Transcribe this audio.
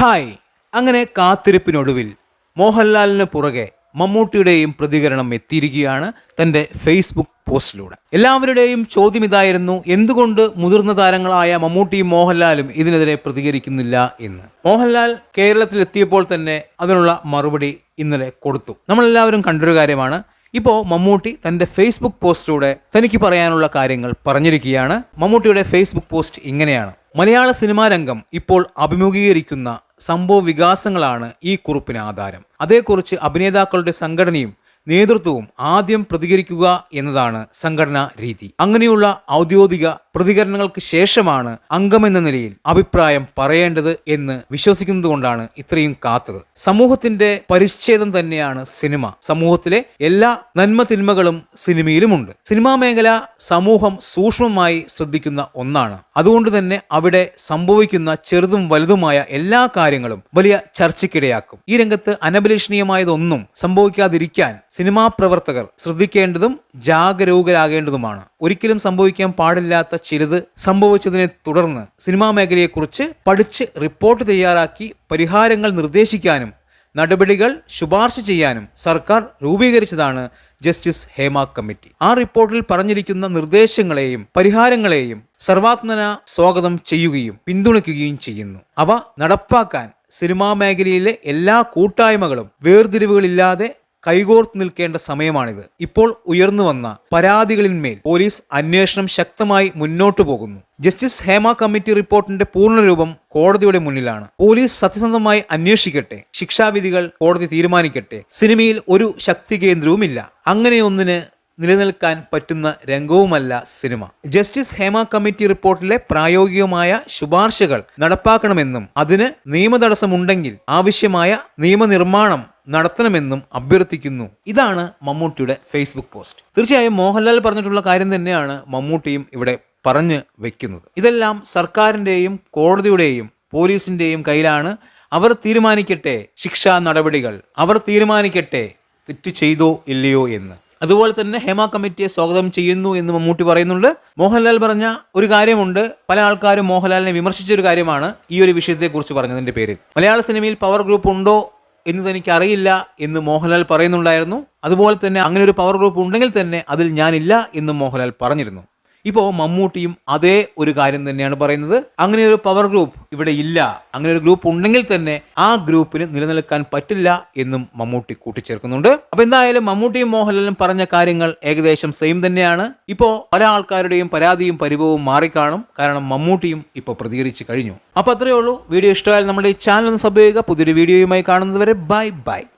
Hi. അങ്ങനെ കാത്തിരിപ്പിനൊടുവിൽ മോഹൻലാലിന് പുറകെ മമ്മൂട്ടിയുടെയും പ്രതികരണം എത്തിയിരിക്കുകയാണ് തന്റെ ഫേസ്ബുക്ക് പോസ്റ്റിലൂടെ. എല്ലാവരുടെയും ചോദ്യം ഇതായിരുന്നു എന്തുകൊണ്ട് മുതിർന്ന താരങ്ങളായ മമ്മൂട്ടിയും മോഹൻലാലും ഇതിനെതിരെ പ്രതികരിക്കുന്നില്ല എന്ന്. മോഹൻലാൽ കേരളത്തിൽ എത്തിയപ്പോൾ തന്നെ അതിനുള്ള മറുപടി ഇന്നലെ കൊടുത്തു. നമ്മളെല്ലാവരും കണ്ടൊരു കാര്യമാണ് ഇപ്പോൾ മമ്മൂട്ടി തന്റെ ഫേസ്ബുക്ക് പോസ്റ്റിലൂടെ തനിക്ക് പറയാനുള്ള കാര്യങ്ങൾ പറഞ്ഞിരിക്കുകയാണ്. മമ്മൂട്ടിയുടെ ഫേസ്ബുക്ക് പോസ്റ്റ് ഇങ്ങനെയാണ് മലയാള സിനിമാ രംഗം ഇപ്പോൾ അഭിമുഖീകരിക്കുന്ന സംഭവ വികാസങ്ങളാണ് ഈ കുറിപ്പിന് ആധാരം. അതേക്കുറിച്ച് അഭിനേതാക്കളുടെ സംഘടനയും നേതൃത്വവും ആദ്യം പ്രതികരിക്കുക എന്നതാണ് സംഘടനാ രീതി. അങ്ങനെയുള്ള ഔദ്യോഗിക പ്രതികരണങ്ങൾക്ക് ശേഷമാണ് അംഗമെന്ന നിലയിൽ അഭിപ്രായം പറയേണ്ടത് എന്ന് വിശ്വസിക്കുന്നതുകൊണ്ടാണ് ഇത്രയും കാത്തത്. സമൂഹത്തിന്റെ പരിച്ഛേദം തന്നെയാണ് സിനിമ. സമൂഹത്തിലെ എല്ലാ നന്മ തിന്മകളും സിനിമയിലുമുണ്ട്. സിനിമാ മേഖല സമൂഹം സൂക്ഷ്മമായി ശ്രദ്ധിക്കുന്ന ഒന്നാണ്. അതുകൊണ്ട് തന്നെ അവിടെ സംഭവിക്കുന്ന ചെറുതും വലുതുമായ എല്ലാ കാര്യങ്ങളും വലിയ ചർച്ചയ്ക്കിടയാക്കും. ഈ രംഗത്ത് അനഭിലഷണീയമായതൊന്നും സംഭവിക്കാതിരിക്കാൻ സിനിമാ പ്രവർത്തകർ ശ്രദ്ധിക്കേണ്ടതും ജാഗരൂകരാകേണ്ടതുമാണ്. ഒരിക്കലും സംഭവിക്കാൻ പാടില്ലാത്ത ചിലത് സംഭവിച്ചതിനെ തുടർന്ന് സിനിമാ മേഖലയെക്കുറിച്ച് പഠിച്ച് റിപ്പോർട്ട് തയ്യാറാക്കി പരിഹാരങ്ങൾ നിർദ്ദേശിക്കാനും നടപടികൾ ശുപാർശ ചെയ്യാനും സർക്കാർ രൂപീകരിച്ചതാണ് ജസ്റ്റിസ് ഹേമ കമ്മിറ്റി. ആ റിപ്പോർട്ടിൽ പറഞ്ഞിരിക്കുന്ന നിർദ്ദേശങ്ങളെയും പരിഹാരങ്ങളെയും സർവാത്മന സ്വാഗതം ചെയ്യുകയും പിന്തുണയ്ക്കുകയും ചെയ്യുന്നു. അവ നടപ്പാക്കാൻ സിനിമാ മേഖലയിലെ എല്ലാ കൂട്ടായ്മകളും വേർതിരിവുകളില്ലാതെ കൈകോർത്ത് നിൽക്കേണ്ട സമയമാണിത്. ഇപ്പോൾ ഉയർന്നു വന്ന പരാതികളിന്മേൽ പോലീസ് അന്വേഷണം ശക്തമായി മുന്നോട്ടു പോകുന്നു. ജസ്റ്റിസ് ഹേമ കമ്മിറ്റി റിപ്പോർട്ടിന്റെ പൂർണരൂപം കോടതിയുടെ മുന്നിലാണ്. പോലീസ് സത്യസന്ധമായി അന്വേഷിക്കട്ടെ ശിക്ഷാവിധികൾ കോടതി തീരുമാനിക്കട്ടെ സിനിമയിൽ ഒരു ശക്തി കേന്ദ്രവുമില്ല. അങ്ങനെയൊന്നിന് നിലനിൽക്കാൻ പറ്റുന്ന രംഗവുമല്ല സിനിമ. ജസ്റ്റിസ് ഹേമ കമ്മിറ്റി റിപ്പോർട്ടിലെ പ്രായോഗികമായ ശുപാർശകൾ നടപ്പാക്കണമെന്നും അതിന് നിയമതടസ്സമുണ്ടെങ്കിൽ ആവശ്യമായ നിയമനിർമ്മാണം നടത്തണമെന്നും അഭ്യർത്ഥിക്കുന്നു. ഇതാണ് മമ്മൂട്ടിയുടെ ഫേസ്ബുക്ക് പോസ്റ്റ് തീർച്ചയായും മോഹൻലാൽ പറഞ്ഞിട്ടുള്ള കാര്യം തന്നെയാണ് മമ്മൂട്ടിയും ഇവിടെ പറഞ്ഞു വെക്കുന്നത്. ഇതെല്ലാം സർക്കാരിന്റെയും കോടതിയുടെയും പോലീസിന്റെയും കയ്യിലാണ്. അവർ തീരുമാനിക്കട്ടെ ശിക്ഷാ നടപടികൾ. അവർ തീരുമാനിക്കട്ടെ തെറ്റ് ചെയ്തോ ഇല്ലയോ എന്ന്. അതുപോലെ തന്നെ ഹേമ കമ്മിറ്റിയെ സ്വാഗതം ചെയ്യുന്നു എന്ന് മമ്മൂട്ടി പറയുന്നുണ്ട്. മോഹൻലാൽ പറഞ്ഞ ഒരു കാര്യമുണ്ട്. പല ആൾക്കാരും മോഹൻലാലിനെ വിമർശിച്ച ഒരു കാര്യമാണ് ഈ ഒരു വിഷയത്തെക്കുറിച്ച് പറഞ്ഞതിന്റെ പേരിൽ. മലയാള സിനിമയിൽ പവർ ഗ്രൂപ്പ് ഉണ്ടോ എന്ന് തനിക്ക് അറിയില്ല എന്ന് മോഹൻലാൽ പറയുന്നുണ്ടായിരുന്നു. അതുപോലെ തന്നെ അങ്ങനെ ഒരു പവർ ഗ്രൂപ്പ് ഉണ്ടെങ്കിൽ തന്നെ അതിൽ ഞാനില്ല എന്ന് മോഹൻലാൽ പറഞ്ഞിരുന്നു. ഇപ്പോൾ മമ്മൂട്ടിയും അതേ ഒരു കാര്യം തന്നെയാണ് പറയുന്നത്. അങ്ങനെ ഒരു പവർ ഗ്രൂപ്പ് ഇവിടെ ഇല്ല. അങ്ങനെ ഒരു ഗ്രൂപ്പ് ഉണ്ടെങ്കിൽ തന്നെ ആ ഗ്രൂപ്പിന് നിലനിൽക്കാൻ പറ്റില്ല എന്നും മമ്മൂട്ടി കൂട്ടിച്ചേർക്കുന്നുണ്ട്. അപ്പൊ എന്തായാലും മമ്മൂട്ടിയും മോഹൻലാലും പറഞ്ഞ കാര്യങ്ങൾ ഏകദേശം സെയിം തന്നെയാണ്. ഇപ്പോ പല ആൾക്കാരുടെയും പരാതിയും പരിഭവവും മാറിക്കാണും. കാരണം മമ്മൂട്ടിയും ഇപ്പോൾ പ്രതികരിച്ചു കഴിഞ്ഞു. അപ്പൊ അത്രയേ ഉള്ളൂ. വീഡിയോ ഇഷ്ടമായാൽ നമ്മുടെ ഈ ചാനൽ ഒന്ന് സബ് ചെയ്യുക. പുതിയൊരു വീഡിയോയുമായി കാണുന്നതുവരെ ബൈ ബൈ